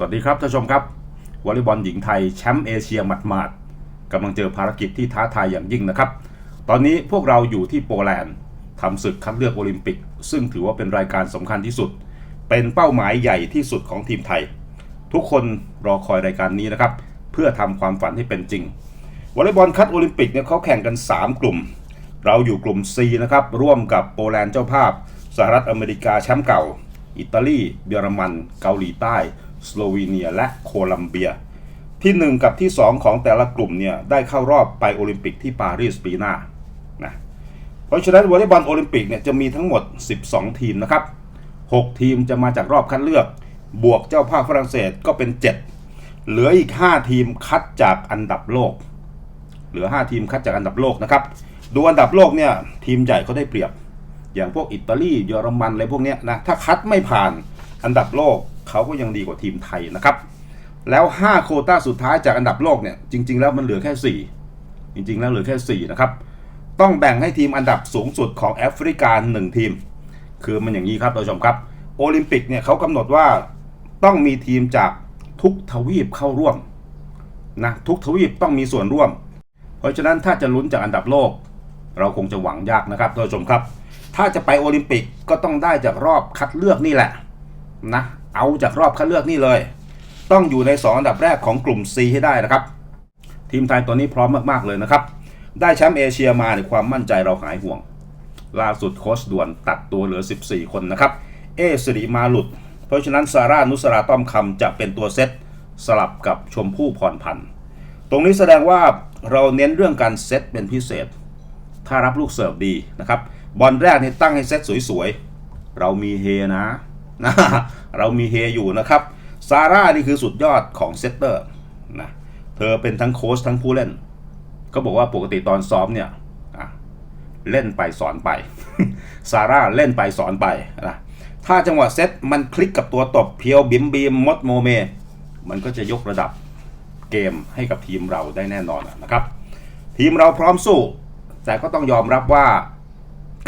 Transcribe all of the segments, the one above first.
วัสดีครับท่านผู้ชมครับวอลเลย์บอลหญิงไทยแชมป์เอเชียหมาดๆกำลังเจอภารกิจที่ท้าทายอย่างยิ่งนะครับ ตอนนี้พวกเราอยู่ที่โปแลนด์ทำศึกคัดเลือกโอลิมปิก ซึ่งถือว่าเป็นรายการสำคัญที่สุด เป็นเป้าหมายใหญ่ที่สุดของทีมไทย ทุกคนรอคอยรายการนี้นะครับ เพื่อทำความฝันให้เป็นจริงวอลเลย์บอลคัดโอลิมปิกเนี่ยเขาแข่งกัน 3 กลุ่ม เราอยู่กลุ่ม C นะครับร่วมกับโปแลนด์เจ้าภาพสหรัฐอเมริกาแชมป์เก่า อิตาลีเยอรมัน เกาหลีใต้ สโลวีเนีย และโคลัมเบีย ที่ 1 กับที่ 2 ของแต่ละกลุ่มเนี่ยได้เข้ารอบไปโอลิมปิกที่ปารีสปีหน้านะเพราะฉะนั้นวอลเลย์บอลโอลิมปิกเนี่ยจะมีทั้งหมด 12 ทีมนะครับ 6 ทีมจะมาจากรอบคัดเลือก บวกเจ้าภาพฝรั่งเศสก็เป็น 7 เหลืออีก 5 ทีมคัดจากอันดับโลก เหลือ 5 ทีมคัดจากอันดับโลกนะครับดูอันดับโลกเนี่ยทีมใหญ่เขาได้เปรียบ อย่างพวกอิตาลีเยอรมันอะไรพวกเนี้ยนะถ้าคัดไม่ผ่านอันดับโลก เขาก็ยังดีกว่าทีมไทยนะครับ แล้ว 5 โคต้าสุดท้ายจากอันดับโลกเนี่ยจริง ๆ แล้วมันเหลือแค่ 4 จริง ๆ แล้วเหลือแค่ 4 นะครับ ต้องแบ่งให้ทีมอันดับสูงสุดของแอฟริกา1ทีม คือมันอย่างนี้ครับท่านผู้ชมครับโอลิมปิกเนี่ยเขากำหนดว่าต้องมีทีมจากทุกทวีปเข้าร่วมนะทุกทวีปต้องมีส่วนร่วม เพราะฉะนั้นถ้าจะลุ้นจากอันดับโลก เราคงจะหวังยากนะครับท่านผู้ชมครับ ถ้าจะไปโอลิมปิกก็ต้องได้จากรอบคัดเลือกนี่แหละนะ เอาจากรอบคัดเลือกนี่เลย ต้องอยู่ใน 2 อันดับแรกของกลุ่ม C ให้ได้นะครับ ทีมไทยตอนนี้พร้อมมากๆเลยนะครับ ได้แชมป์เอเชียมาในความมั่นใจเราหายห่วง ล่าสุดโค้ชด่วนตัดตัวเหลือ 14 คนนะครับ เอสิริมาหลุด เพราะฉะนั้นซาร่านุสราต้อมคำจะเป็นตัวเซตสลับกับชมพู่พรพันธ์ตรงนี้แสดงว่าเราเน้นเรื่องการเซตเป็นพิเศษ ถ้ารับลูกเสิร์ฟดีนะครับ บอลแรกนี่ตั้งให้เซตสวยๆ เรามีเฮนะ นะเรามีเฮอยู่นะครับซาร่านี่คือสุดยอดของเซตเตอร์นะเธอเป็นทั้งโค้ชทั้งผู้เล่น ก็บอกว่าปกติตอนซ้อมเนี่ยเล่นไปสอนไปซาร่าเล่นไปสอนไปนะถ้าจังหวะเซตมันคลิกกับตัวตบเพียวบิมบีมมดโมเม มันก็จะยกระดับเกมให้กับทีมเราได้แน่นอนนะครับ ทีมเราพร้อมสู้ แต่ก็ต้องยอมรับว่า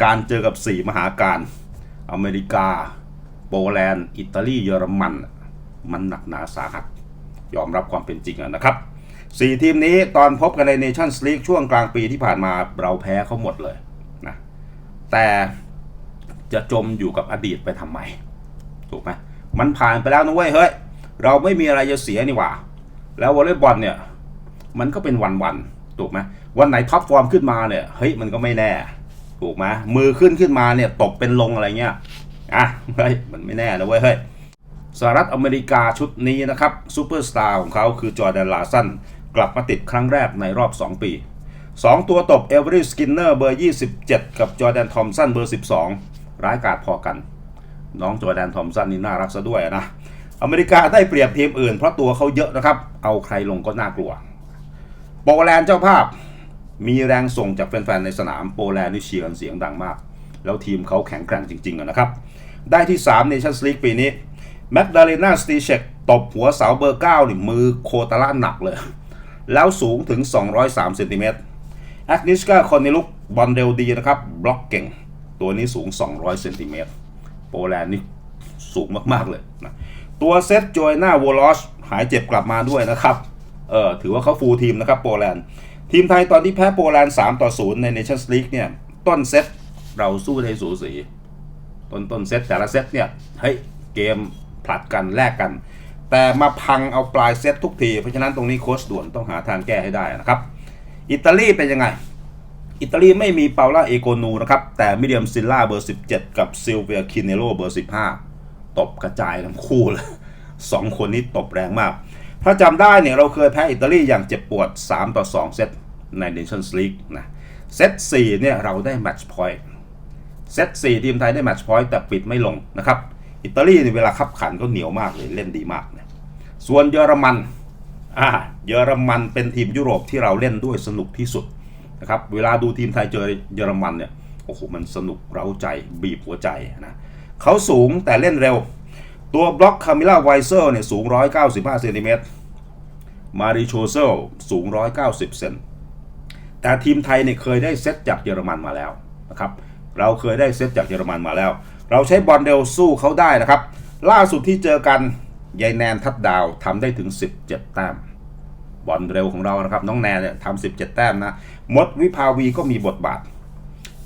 การเจอกับ 4 มหาการ อเมริกา โปแลนด์อิตาลีเยอรมัน มันหนักหนาสาหัส ยอมรับความเป็นจริงอะนะครับ4ทีมนี้ตอนพบกันในเนชั่นส์ลีกช่วงกลางปีที่ผ่านมาเราแพ้เขาหมดเลยนะแต่จะจมอยู่กับอดีตไปทำไม ถูกไหมมันผ่านไปแล้วนะเว้ยเฮ้ย เราไม่มีอะไรจะเสียนี่หว่า แล้ววอลเลย์บอลเนี่ย มันก็เป็นวันๆถูกไหมวันไหนท็อปฟอร์มขึ้นมาเนี่ยเฮ้ยมันก็ไม่แน่ ถูกไหมมือขึ้นขึ้นมาเนี่ยตกเป็นลงอะไรเงี้ย อะเฮ้ยมันไม่แน่นะเว้ยเฮ้ยสหรัฐอเมริกาชุดนี้นะครับซูเปอร์สตาร์ของเขาคือจอร์แดนลาสันกลับมาติดครั้งแรกในรอบ 2 ปี 2 ตัวตบเอเวอร์สกินเนอร์เบอร์ 27 กับจอร์แดนทอมสันเบอร์ 12 ร้ายกาจพอกัน น้องจอร์แดนทอมสันนี่น่ารักซะด้วยนะ อเมริกาได้เปรียบทีมอื่นเพราะตัวเขาเยอะนะครับ เอาใครลงก็น่ากลัว โปแลนด์เจ้าภาพมีแรงส่งจากแฟนๆในสนามโปแลนด์นี่เชียร์กันเสียงดังมาก แล้วทีมเขาแข็งแกร่งจริงๆนะครับ ได้ที่3 Nations League ปีนี้แมกดาเลนาสตีเชกตบหัวเสาเบอร์9นี่มือโคตรละหนักเลย แล้วสูงถึง 203เซนติเมตรแอคนิชกาคอนเนลุกบอลเร็วดีนะครับ บล็อกเก่ง ตัวนี้สูง 200เซนติเมตรโปแลนด์นี่สูงมากๆเลยนะตัวเซตโจยหน้าวอลอชหายเจ็บกลับมาด้วยนะครับเออถือว่าเขาฟูลทีมนะครับโปแลนด์ทีมไทยตอนที่แพ้โปแลนด์3ต่อ0ใน Nations League เนี่ยต้นเซตเราสู้ได้สูสี ต้นต้นเซตแต่ละเซตเนี่ยเฮ้ยเกมผลัดกันแลกกัน แต่มาพังเอาปลายเซตทุกที เพราะฉะนั้นตรงนี้โค้ชด่วนต้องหาทางแก้ให้ได้นะครับ อิตาลีเป็นยังไง อิตาลีไม่มีเปาล่าเอโกนูนะครับ แต่มิเดียมซิลล่าเบอร์ 17 กับซิลเวียคินเนโรเบอร์ 15 ตบกระจายทั้งคู่เลยสองคนนี้ตบแรงมาก ถ้าจำได้เนี่ยเราเคยแพ้อิตาลีอย่างเจ็บปวด 3 ต่อ 2 เซตใน Nations League นะเซต4เนี่ยเราได้แมตช์พอยต์ เซต4ทีมไทยได้แมตช์พอยต์แต่ปิดไม่ลงนะครับ อิตาลีในเวลาขับขันก็เหนียวมากเลยเล่นดีมากนะส่วนเยอรมันอ่าเยอรมันเป็นทีมยุโรปที่เราเล่นด้วยสนุกที่สุดนะครับเวลาดูทีมไทยเจอเยอรมันเนี่ยโอ้โหมันสนุกเร้าใจบีบหัวใจนะเขาสูงแต่เล่นเร็ว ตัวบล็อกคามิล่าไวเซอร์เนี่ยสูง 195เซนติเมตรมาริโชเซลสูง 190เซนแต่ทีมไทยเนี่ยเคยได้เซตจากเยอรมันมาแล้วนะครับ เราเคยได้เซตจากเยอรมันมาแล้ว เราใช้บอลเร็วสู้เขาได้นะครับ ล่าสุดที่เจอกันยายแนนทัดดาวทำได้ถึง 17 แต้ม บอลเร็วของเรานะครับ น้องแนนเนี่ยทำ17แต้มนะมดวิภาวีก็มีบทบาท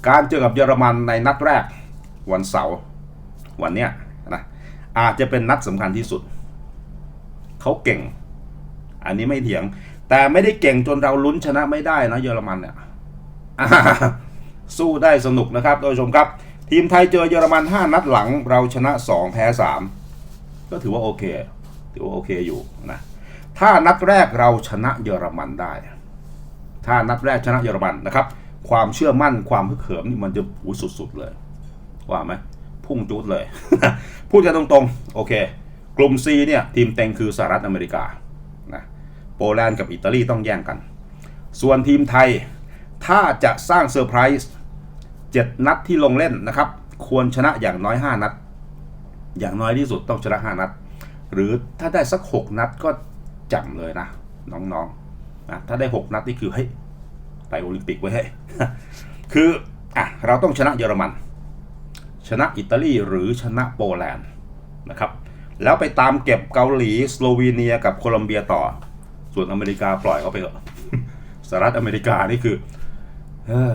การเจอกับเยอรมันในนัดแรกวันเสาร์วันเนี้ยนะอาจจะเป็นนัดสำคัญที่สุด เขาเก่ง อันนี้ไม่เถียง แต่ไม่ได้เก่งจนเราลุ้นชนะไม่ได้นะเยอรมันเนี่ย สู้ได้สนุกนะครับท่านผู้ชมครับ ทีมไทยเจอเยอรมัน 5 นัดหลังเราชนะ 2 แพ้ 3 ก็ถือว่าโอเค ถือว่าโอเคอยู่นะถ้านัดแรกเราชนะเยอรมันได้ ถ้านัดแรกชนะเยอรมันนะครับ ความเชื่อมั่นความพึกเขิมนี่มันจะหูสุดๆเลย ว่าไหมพุ่งจุดเลย พูดกันตรงๆ โอเค กลุ่ม C เนี่ย ทีมเต็งคือสหรัฐอเมริกานะโปแลนด์กับอิตาลีต้องแย่งกัน ส่วนทีมไทย ถ้าจะสร้างเซอร์ไพรส์7นัดที่ลงเล่นนะครับ ควรชนะอย่างน้อย 5 นัด อย่างน้อยที่สุดต้องชนะ 5 นัด หรือถ้าได้สัก 6 นัดก็จำเลยนะ น้องๆนะถ้าได้ 6 นัดนี่คือเฮ้ยไปโอลิมปิกไว้ให้คืออะเราต้องชนะเยอรมัน ชนะอิตาลีหรือชนะโปแลนด์นะครับ แล้วไปตามเก็บเกาหลีสโลวีเนียกับโคลอมเบียต่อ ส่วนอเมริกาปล่อยเขาไปเถอะสหรัฐอเมริกานี่คือ เออ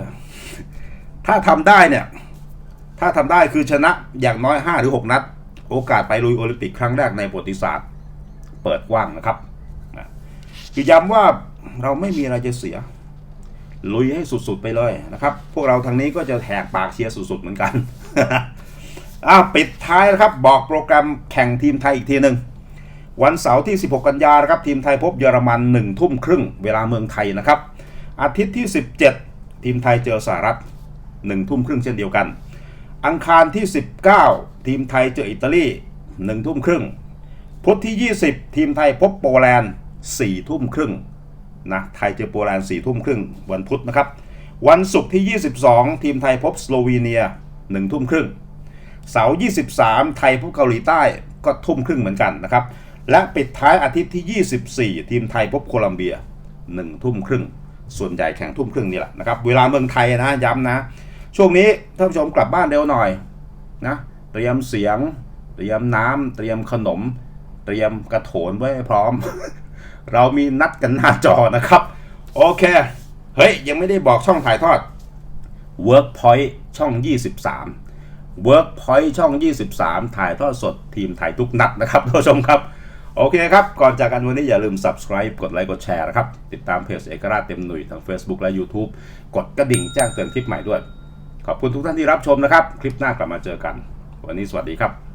ถ้าทำได้เนี่ย ถ้าทำได้คือชนะอย่างน้อย 5 หรือ 6 นัด โอกาสไปลุยโอลิมปิกครั้งแรกในประวัติศาสตร์ เปิดกว้างนะครับคือย้ำว่าเราไม่มีอะไรจะเสีย ลุยให้สุดๆไปเลยนะครับ พวกเราทางนี้ก็จะแหกปากเชียร์สุดๆเหมือนกันอะปิดท้ายนะครับ บอกโปรแกรมแข่งทีมไทยอีกทีหนึ่งวันเสาร์ที่ 16 กันยานะครับ ทีมไทยพบเยอรมัน1ทุ่มครึ่งเวลาเมืองไทยนะครับ อาทิตย์ที่ 17 ทีมไทยเจอสหรัฐ1ทุ่มครึ่งเช่นเดียวกัน อังคารที่ 19 ทีมไทยเจออิตาลี1ทุ่มครึ่งพุธที่ 20 ทีมไทยพบโปแลนด์4ทุ่มครึ่งนะไทยเจอโปแลนด์4ทุ่มครึ่งวันพุธนะครับ วันศุกร์ที่ 22 ทีมไทยพบสโลวีเนีย1ทุ่มครึ่งเสาร์23 ไทยพบเกาหลีใต้ก็ทุ่มครึ่งเหมือนกันนะครับ และปิดท้ายอาทิตย์ที่ 24 ทีมไทยพบโคลัมเบีย1ทุ่มครึ่ง ส่วนใหญ่แข่งทุ่มครึ่งนี่แหละนะครับ เวลาเมืองไทยนะย้ำนะ ช่วงนี้ท่านผู้ชมกลับบ้านเร็วหน่อยนะเตรียมเสียง เตรียมน้ำเตรียมขนม เตรียมกระโถนไว้พร้อม เรามีนัดกันหน้าจอนะครับ โอเค เฮ้ย ยังไม่ได้บอกช่องถ่ายทอด Workpoint ช่อง 23 Workpoint ช่อง 23 ถ่ายทอดสดทีมไทยทุกนัดนะครับท่านผู้ชมครับ โอเคครับ ก่อนจากกันวันนี้อย่าลืม subscribe กดไลค์กดแชร์นะครับ ติดตามเพจเอกราชเต็มหนุ่ยทาง Facebook และ YouTube กดกระดิ่งแจ้งเตือนคลิปใหม่ด้วย ขอบคุณทุกท่านที่รับชมนะครับ คลิปหน้ากลับมาเจอกัน วันนี้สวัสดีครับ